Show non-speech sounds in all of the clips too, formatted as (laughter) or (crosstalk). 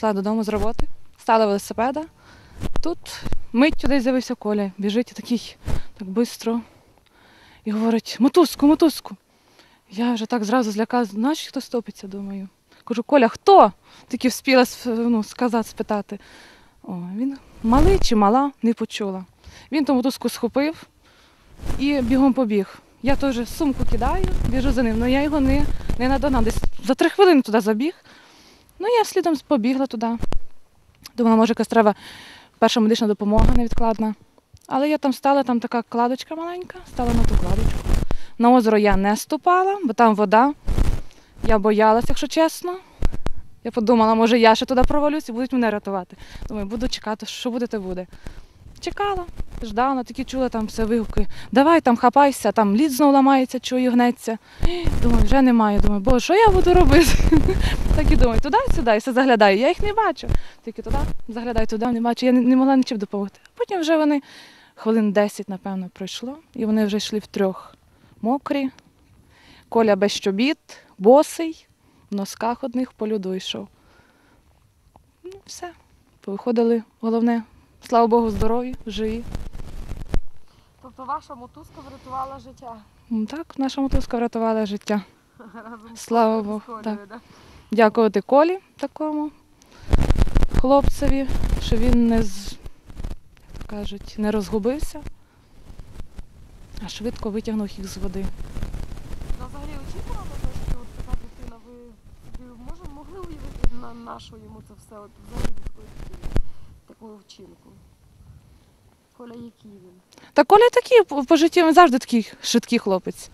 йшла додому з роботи, стала велосипеда. Тут миттю десь з'явився Коля, біжить такий так швидко і говорить: мотузку, мотузку. Я вже так зразу злякалась, наче хто стопиться, думаю. Кажу, Коля, хто? Тільки вспіла ну, сказати, спитати. О, він малий чи мала, не почула. Він ту мотузку схопив і бігом побіг. Я теж сумку кидаю, біжу за ним, але я його не, не надогнав. Десь за три хвилини туди забіг. Ну, я слідом побігла туди. Думала, може, якась треба перша медична допомога невідкладна. Але я там стала, там така кладочка маленька, стала на ту кладочку. На озеро я не ступала, бо там вода. Я боялася, якщо чесно. Я подумала, може я ще туди провалюсь і будуть мене рятувати. Думаю, буду чекати, що буде, то буде. Чекала, ждала, такі чула там все вигуки. Давай там хапайся, там лід знову ламається, чую, гнеться. Думаю, вже немає. Думаю, боже, що я буду робити? Так і думаю, туди-сюди, і все заглядаю. Я їх не бачу. Тільки туди заглядаю, туди не бачу. Я не, не могла нічим допомогти. Потім вже вони хвилин 10, напевно, пройшло, і вони вже йшли втрьох мокрі. Коля без чобіт, босий, в носках одних по льоду йшов. Ну, все. Повиходили. Головне, слава Богу, здорові, живі. Тобто ваша мотузка врятувала життя. Так, наша мотузка врятувала життя. (laughs) Разом Слава Богу, так. да? Дякувати Колі такому хлопцеві, що він не з, як кажуть, не розгубився, а швидко витягнув їх з води. Ну, взагалі очікували, те, що от така дитина, ви собі може, могли уявити на нашу йому це все, от взагалі від такого вчинку. Коля, який він? Та Коля такий по житті він завжди такий швидкий хлопець.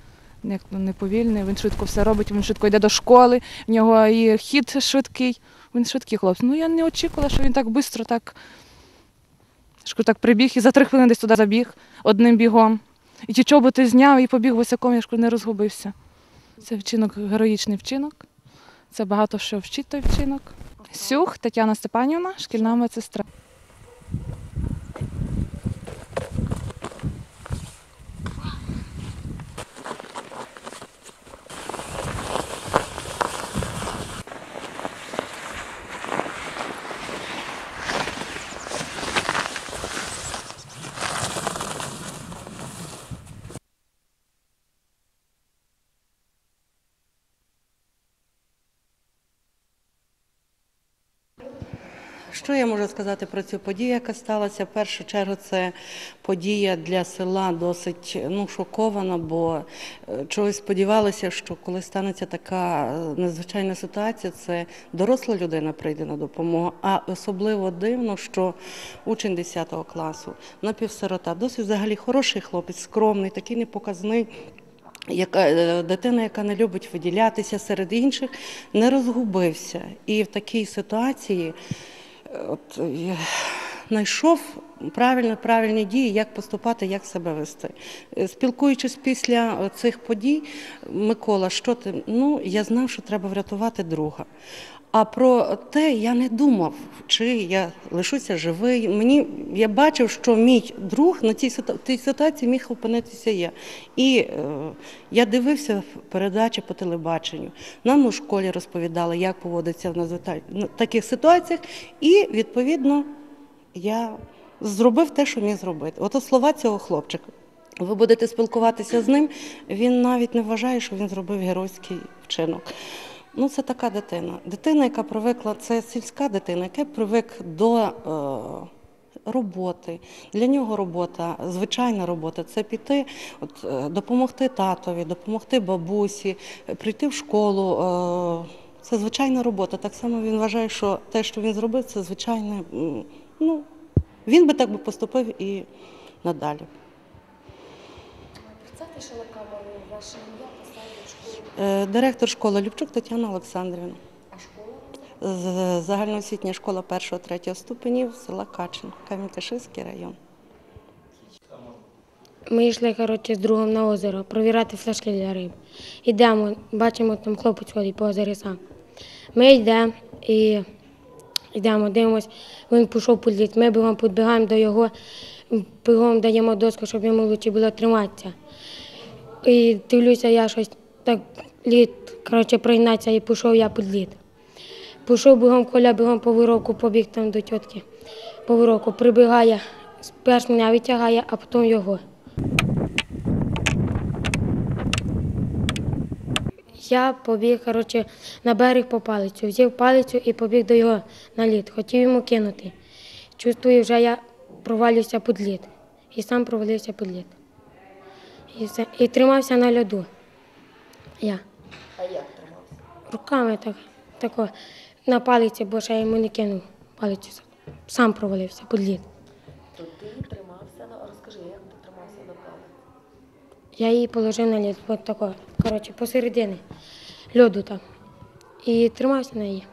Як не повільний, він швидко все робить, він швидко йде до школи, в нього і хід швидкий. Він швидкий хлопець. Ну я не очікувала, що він так швидко так, що так прибіг і за три хвилини десь туди забіг одним бігом. І ті чоботи зняв і побіг босяком, я ж не розгубився. Це вчинок, героїчний вчинок. Це багато що вчить той вчинок. Сюх Тетяна Степанівна, шкільна медсестра. Що я можу сказати про цю подію, яка сталася? В першу чергу це подія для села досить ну, шокована, бо е, чогось сподівалися, що коли станеться така е, надзвичайна ситуація, це доросла людина прийде на допомогу. А особливо дивно, що учень 10 класу, напівсирота, досить взагалі хороший хлопець, скромний, такий непоказний. Яка е, дитина, яка не любить виділятися серед інших, не розгубився. І в такій ситуації от, е, знайшов правильно, правильні дії, як поступати, як себе вести. Е, Спілкуючись після е, цих подій, Микола, що ти? Ну, я знав, що треба врятувати друга. А про те я не думав, чи я лишуся живий. Мені я бачив, що мій друг на цій ситу- ситуації міг опинитися я. І е, я дивився передачі по телебаченню. Нам у школі розповідали, як поводиться в таких ситуаціях, і відповідно я зробив те, що міг зробити. Ото слова цього хлопчика. Ви будете спілкуватися з ним, він навіть не вважає, що він зробив геройський вчинок. Ну, це така дитина. Дитина, яка привикла, це сільська дитина, яка привик до е, роботи. Для нього робота, звичайна робота це піти, от, е, допомогти татові, допомогти бабусі, прийти в школу. Е, це звичайна робота. Так само він вважає, що те, що він зробив, це звичайне. Ну, він би так би поступив і надалі. Що на камеру ваше ім'я поставили школу. Е, Директор школи Любчук Тетяна Олександрівна. А школа? Загальноосвітня школа 1-3 ступенів села Качин, Кам'янь-Каширський район. Ми йшли коротше, з другом на озеро провіряти флешки для риб. Йдемо, бачимо, там хлопець ходить по озері сам. Ми йдемо і йдемо, дивимось, він пішов під. Ми бігом підбігаємо до його, бігом даємо доску, щоб йому лучше було триматися. І дивлюся, я щось так лід, коротше, пригнається і пішов я під лід. Пішов бігом коля, бігом по вироку, побіг там до тітки. По вироку прибігає, спершу мене витягає, а потім його. Я побіг, коротше, на берег по палицю, взяв палицю і побіг до його на лід. Хотів йому кинути. Чувствую, вже я провалююся під лід. І сам провалився під лід. І, і тримався на льоду. Я. А як тримався? Руками так, тако, на палиці, бо ще я йому не кинув палицю. Сам провалився під лід. То ти тримався на розкажи, як ти тримався на палець? Я її положив на лід, от тако, коротше, посередині льоду там. І тримався на її,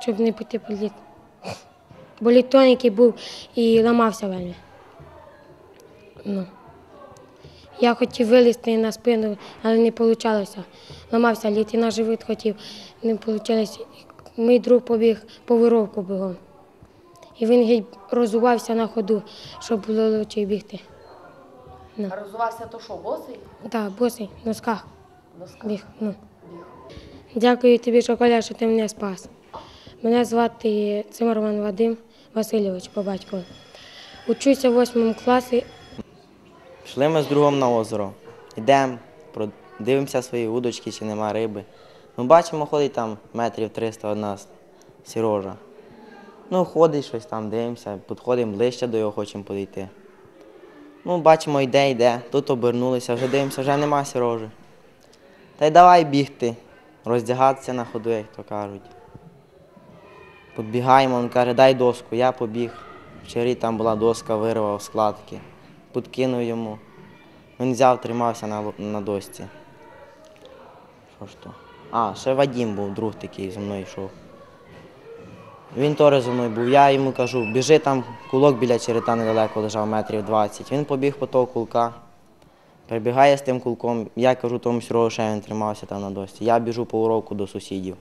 щоб не піти під лід. Бо лід тоненький був і ламався вельми. Ну. Я хотів вилізти на спину, але не вийшло. Ламався лід і на живіт хотів, не вийшло. Мій друг побіг по вировку бігом. І він геть розувався на ходу, щоб було легше бігти. А розувався то що, босий? Так, босий, в носках Носка. біг. Ну. Дякую тобі, Шоколя, що ти мене спас. Мене звати Цимерман Вадим Васильович по батькові. Учуся в восьмому класі. Пішли ми з другом на озеро. Йдемо, дивимося свої удочки, чи нема риби. Ну, бачимо, ходить там метрів 300 од нас сірожа. Ну, ходить щось там, дивимося, підходимо ближче до його, хочемо підійти. Ну, бачимо, йде, йде. Тут обернулися, вже дивимося, вже нема сірожі. Та й давай бігти, роздягатися на ходу, як то кажуть. Підбігаємо, він каже, дай доску, я побіг. Вчорі там була доска, вирвав складки. Підкинув йому. Він взяв, тримався на, на досці. Що ж то? А, ще Вадім був, друг такий зі мною йшов. Він теж зі мною був. Я йому кажу, біжи там, кулок біля черета недалеко лежав, метрів 20. Він побіг по того кулка. Прибігає з тим кулком, я кажу тому сірого, що він тримався там на досці. Я біжу по уроку до сусідів.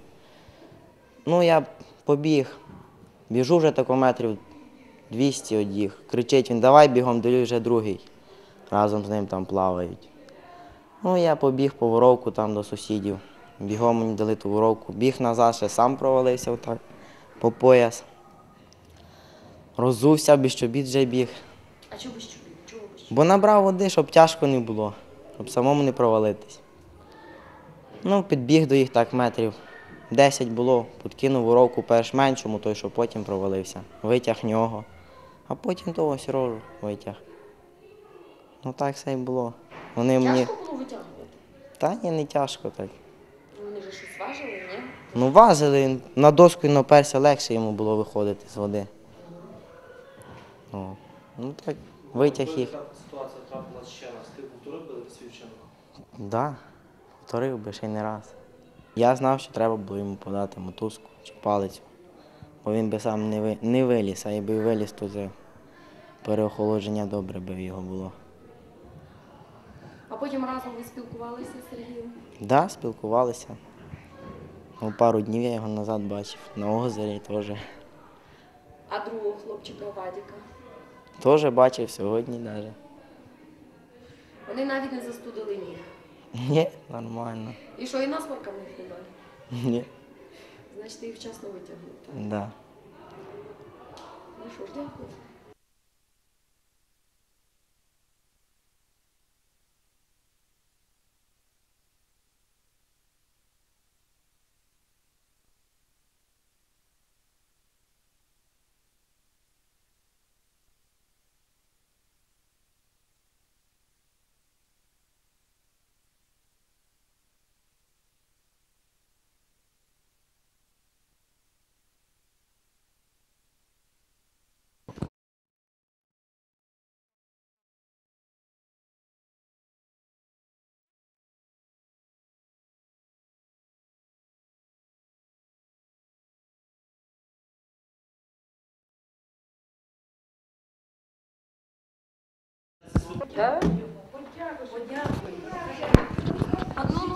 Ну, я побіг. Біжу вже тако метрів 200 одіг. Кричить він, давай бігом, дивлюсь, вже другий. Разом з ним там плавають. Ну, я побіг по воровку там до сусідів. Бігом мені дали ту воровку. Біг назад, ще сам провалився отак по пояс. Розувся, без чобіт вже біг. А чого без чобіт? Чого без чобіт? Бо набрав води, щоб тяжко не було, щоб самому не провалитись. Ну, підбіг до їх так метрів. 10 було, підкинув воровку перш меншому, той, що потім провалився. Витяг нього, а потім того сірожу витяг. Ну так все і було. Вони мені. Тяжко було витягувати? Та ні, не тяжко так. Ну, Вони ж щось важили, ні? Ну, важили, на доску він наперся, легше йому було виходити з води. О. Ну так, витяг їх. ситуація трапилася ще раз. Ти повторив би свій вчинок? Да, повторив би ще й не раз. Я знав, що треба було йому подати мотузку чи палицю, бо він би сам не, ви, не виліз, а якби й виліз, то це переохолодження добре би його було. А потім разом ви спілкувалися з Сергієм? Да, спілкувалися. Ну, пару днів я його назад бачив. На озері теж. А другого хлопчика Вадіка? Теж бачив сьогодні навіть. Вони навіть не застудили ніг. Ні, нормально. І що, і насморка в них немає? Ні. Значить, ти їх вчасно витягнув, так? Да. Ну що ж, дякую.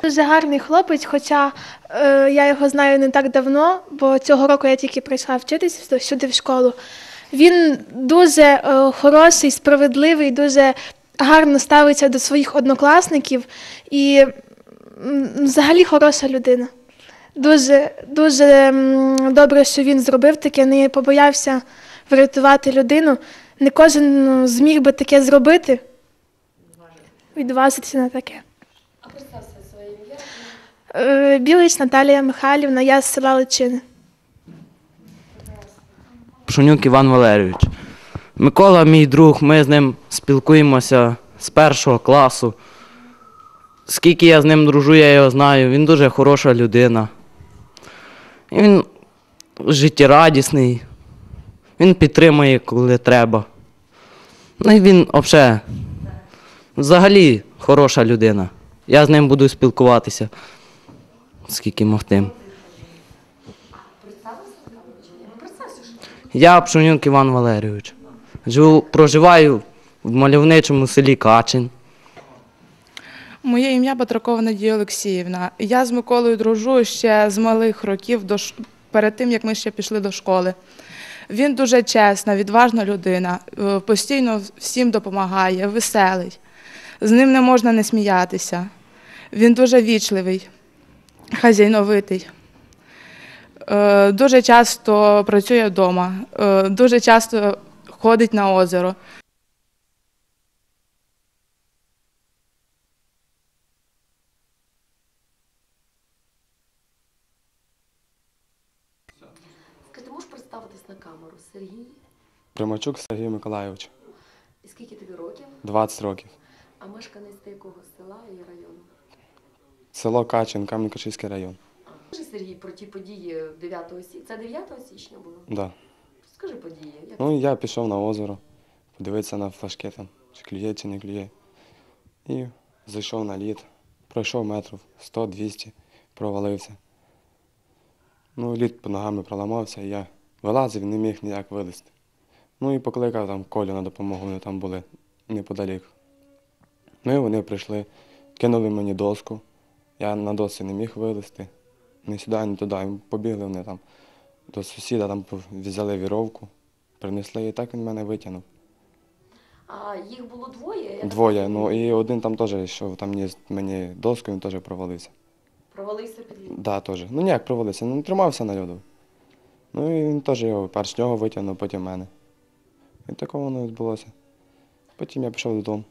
Дуже гарний хлопець, хоча е, я його знаю не так давно, бо цього року я тільки прийшла вчитись сюди в школу. Він дуже е, хороший, справедливий, дуже гарно ставиться до своїх однокласників і взагалі хороша людина. Дуже, дуже добре, що він зробив таке, не побоявся врятувати людину. Не кожен зміг би таке зробити. Відважитися на таке. А представся своє ім'я. Е, Білич Наталія Михайлівна, я з села Личини. Пшонюк Іван Валерійович. Микола, мій друг, ми з ним спілкуємося з першого класу. Скільки я з ним дружу, я його знаю. Він дуже хороша людина. І Він життєрадісний. Він підтримує, коли треба. Ну і він взагалі, взагалі хороша людина. Я з ним буду спілкуватися, скільки могтим. Я Пшонюк Іван Валерійович. Живу, проживаю в мальовничому селі Качин. Моє ім'я Батракова Надія Олексіївна. Я з Миколою дружу ще з малих років до перед тим, як ми ще пішли до школи. Він дуже чесна, відважна людина, е, постійно всім допомагає, веселий. З ним не можна не сміятися. Він дуже вічливий, хазяйновитий. Е, Дуже часто працює вдома, е, дуже часто ходить на озеро. Ти можеш представитись на камеру? Сергій, Примачук Сергій Миколайович, і скільки тобі років? 20 років. А мешканець якого села і району? Село Качин, Кам'янка-Шийський район. Скажи, Сергій, про ті події 9 січня. Це 9 січня було? Да. Скажи події. Як Ну, я пішов на озеро, подивитися на флажки там, чи клює, чи не клює. І зайшов на лід, пройшов метрів 100-200, провалився. Ну, лід під ногами проламався, і я вилазив, не міг ніяк вилізти. Ну і покликав там Колю на допомогу, вони там були неподалік. Ну і вони прийшли, кинули мені доску. Я на досі не міг вилізти. Ні сюди, ні туди. Побігли вони там до сусіда, там взяли віровку, принесли і так він мене витягнув. А їх було двоє? Я Двоє. Ну і один там теж йшов, там ніс мені доску, він теж провалився. Провалився під лід. Да, теж. Ну ніяк провалився, ну тримався на льоду. Ну і він теж його перш нього витягнув, потім мене. І такого воно відбулося. Потім я пішов додому.